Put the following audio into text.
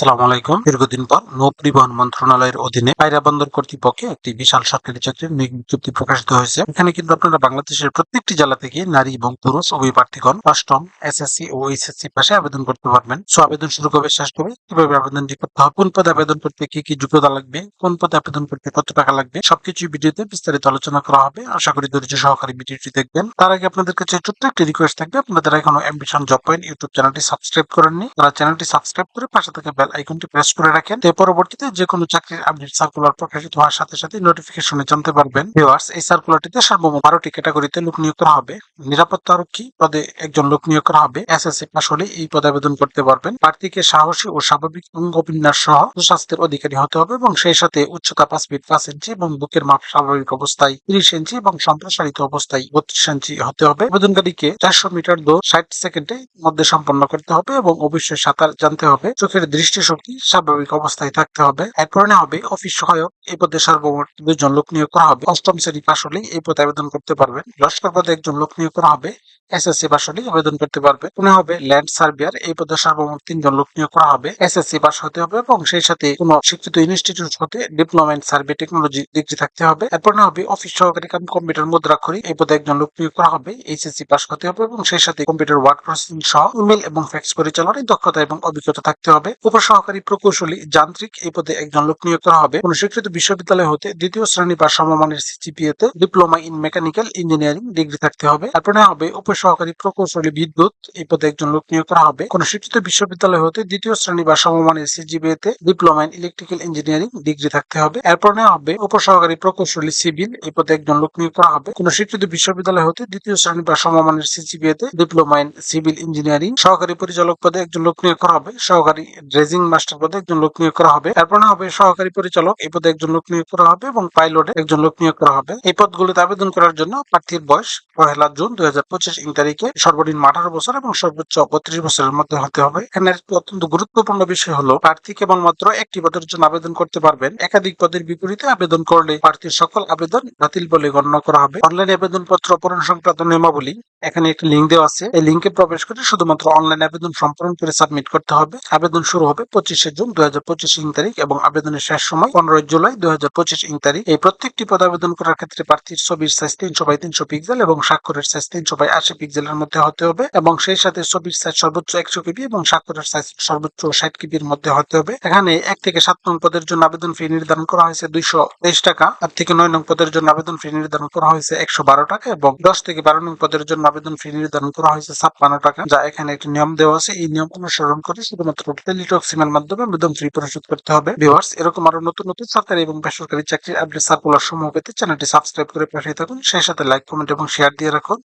আসসালামু আলাইকুম। দীর্ঘদিন পর নৌ পরিবহন মন্ত্রণালয়ের অধীনে পায়রা বন্দর কর্তৃপক্ষে একটি বিশাল সরকারি চাকরির নিয়োগ বিজ্ঞপ্তি প্রকাশিত হয়েছে। এখানে কিন্তু আপনারা বাংলাদেশের প্রত্যেকটি জেলা থেকে নারী এবং পুরুষ উভয় প্রার্থীগণ অষ্টম এসএসসি ও এইচএসসি পাশে আবেদন করতে পারবেন। সো আবেদন শুরু কবে, শেষ কবে, কীভাবে আবেদনটি করতে হবে, কোন পদে আবেদন করতে কি কি যোগ্যতা লাগবে, কোন পদে আবেদন করতে কত টাকা লাগবে, সবকিছু ভিডিওতে বিস্তারিত আলোচনা করা হবে। আশা করি ধৈর্য সহকারী ভিডিওটি দেখবেন। তার আগে আপনাদের কাছে ছোট্ট একটি রিকোয়েস্ট থাকবে। আপনাদের এখনও অ্যাম্বিশন জব পয়েন্ট ইউটিউব চ্যানেলটি সাবস্ক্রাইব করেননি, তারা চ্যানেলটি সাবস্ক্রাইব করে পাশে থেকে বেল আইকনটি প্রেস করে রাখেন। তো পরবর্তীতে যে কোনো চাকরির আপডেট সার্কুলার প্রকাশিত হওয়ার সাথে সাথে নোটিফিকেশনে জানতে পারবেন। ভিউয়ার্স এই সার্কুলারটিতে সর্বমোট বারোটি ক্যাটাগরিতে লোক নিয়োগ করা হবে। নিরাপত্তা আরক্ষী পদে একজন লোক নিয়োগ করা হবে। এসএসসি পাস হলে এই পদে আবেদন করতে পারবেন। প্রার্থীকে সাহসী ও স্বাভাবিক অঙ্গবিন্যাস সহ সুস্বাস্থ্যের অধিকারী হতে হবে এবং সেই সাথে উচ্চতা পাঁচ ফিট পাঁচ ইঞ্চি এবং বুকের মাপ স্বাভাবিক অবস্থায় তিরিশ ইঞ্চি এবং সম্প্রসারিত অবস্থায় বত্রিশ ইঞ্চি হতে হবে। আবেদনকারীকে চারশো মিটার দৌড় ষাট সেকেন্ডে মধ্যে সম্পন্ন করতে হবে এবং অবশ্যই সাঁতার জানতে হবে। চোখের দৃষ্টিশক্তি স্বাভাবিক অবস্থায় থাকতে হবে। এরপরে নেওয়া হবে অফিস সহায়ক। এই পদে সর্বমোট দুজন লোক নিয়োগ করা হবে। অষ্টম শ্রেণি পাশ হলেই এই পদে আবেদন করতে পারবেন। লস্কর পদে একজন লোক নিয়োগ করা হবে। এসএসসি হলেই আবেদন করতে পারবে। পুনে হবে ল্যান্ড সার্ভিয়ার। এই পদে সর্বমোট তিনজন লোক নিয়োগ করা হবে। এসএসসি পাস হতে হবে এবং সেই সাথে কোনো শিক্ষিত ইনস্টিটিউট হতে diploma in survey technology degree থাকতে হবে। এরপর না হবে অফিস সহকারী কাম কম্পিউটার মুদ্রাক্ষরী। এই পদে একজন লোক নিয়োগ করা হবে। এইচএসসি পাস হতে হবে এবং সেই সাথে কম্পিউটার ওয়ার্ড প্রসেসিং সহ ইমেল এবং ফ্যাক্স পরিচালনায় দক্ষতা এবং অভিজ্ঞতা থাকতে হবে। উপসহকারী প্রকৌশলী যান্ত্রিক এই পদে একজন লোক নিয়োগ করা হবে। কোন স্বীকৃত বিশ্ববিদ্যালয় হতে দ্বিতীয় শ্রেণি বা সমমানের সিজিপিএ তে diploma in mechanical engineering degree থাকতে হবে। তারপরে হবে উপসহকারী প্রকৌশলী বিদ্যুৎ এই পদে একজন লোক নিয়োগ করা হবে। কোন স্বীকৃত বিশ্ববিদ্যালয় হতে দ্বিতীয় শ্রেণি বা সমমানের সিজিপিএ তে diploma in electrical engineering degree থাকতে হবে। এরপর নেওয়া হবে উপসহকারী প্রকৌশলী সিভিল এই পদে একজন লোক নিয়োগ করা হবে। কোন স্বীকৃত বিশ্ববিদ্যালয় হতে দ্বিতীয় শ্রেণি বা সমমানের সিজিপিএ তে ডিপ্লোমা ইন সিভিল ইঞ্জিনিয়ারিং সহকারী পরিচালক পদে একজন লোক নিয়োগ করা হবে। সহকারী ড্রেজিং মাস্টার পদে একজন লোক নিয়োগ করা হবে। এরপর না হবে সহকারী পরিচালক। এই পদে একজন লোক নিয়োগ করা হবে এবং পাইলটে একজন লোক নিয়োগ করা হবে। এই পদগুলোতে আবেদন করার জন্য প্রার্থীর বয়স পহেলা জুন দুই হাজার পঁচিশ ইং তারিখে সর্বনিম্ন আঠারো বছর এবং সর্বোচ্চ বত্রিশ বছরের মধ্যে হতে হবে। এখানে অত্যন্ত গুরুত্বপূর্ণ বিষয় হলো, প্রার্থী কেবলমাত্র একটি পদের জন্য আবেদন করতে পারবেন। একাধিক পদের বিপরীতে আবেদন করলে প্রার্থীর সকল আবেদন বাতিল বলে গণ্য করা হবে। অনলাইন আবেদন পত্র পূরণ সংক্রান্ত নিয়মাবলী এখানে একটি লিঙ্ক দেওয়া আছে। এই লিঙ্কে প্রবেশ করে শুধুমাত্র অনলাইন আবেদন সম্পূর্ণ করে সাবমিট করতে হবে। আবেদন শুরু হবে পঁচিশে জুন দুই হাজার পঁচিশ ইং তারিখ এবং আবেদনের শেষ সময় পনেরোই জুলাই দুই হাজার পঁচিশ ইং তারিখ। এই প্রত্যেকটি পদ আবেদন করার ক্ষেত্রে প্রার্থীর ছবির সাইজ তিনশো বাই তিনশো পিক্সেল এবং স্বাক্ষরের সাইজ তিনশো বাই আশি পিক্সেলের মধ্যে হতে হবে এবং সেই সাথে ছবির সাইজ সর্বোচ্চ একশো কেবি এবং স্বাক্ষরের সাইজ সর্বোচ্চ ষাট কেবির মধ্যে হতে হবে। এখানে এক থেকে সাত নং পদের জন্য আবেদন ফি নির্ধারণ করা হয়েছে দুইশো তেইশ টাকা। আট থেকে নয় নং পদের জন্য আবেদন ফি নির্ধারণ করা হয়েছে একশো বারো টাকা এবং দশ থেকে বারো নং পদের জন্য আবেদন ফি নির্ধারণ করা হয়েছে ছাপ্পান্ন টাকা, যা এখানে একটি নিয়ম দেওয়া আছে। এই নিয়ম অনুসরণ করে শুধুমাত্র টেলিটক্সিমের মাধ্যমে মধ্যম ফি পরিশোধ করতে হবে। ভিউয়ার্স এরকম আরও নতুন নতুন সরকারি এবং বেসরকারি চাকরির আপডেট সার্কুলার সমূহ পেতে চ্যানেলটি সাবস্ক্রাইব করে পাঠিয়ে থাকুন। সেই সাথে লাইক কমেন্ট এবং শেয়ার দিয়ে রাখুন।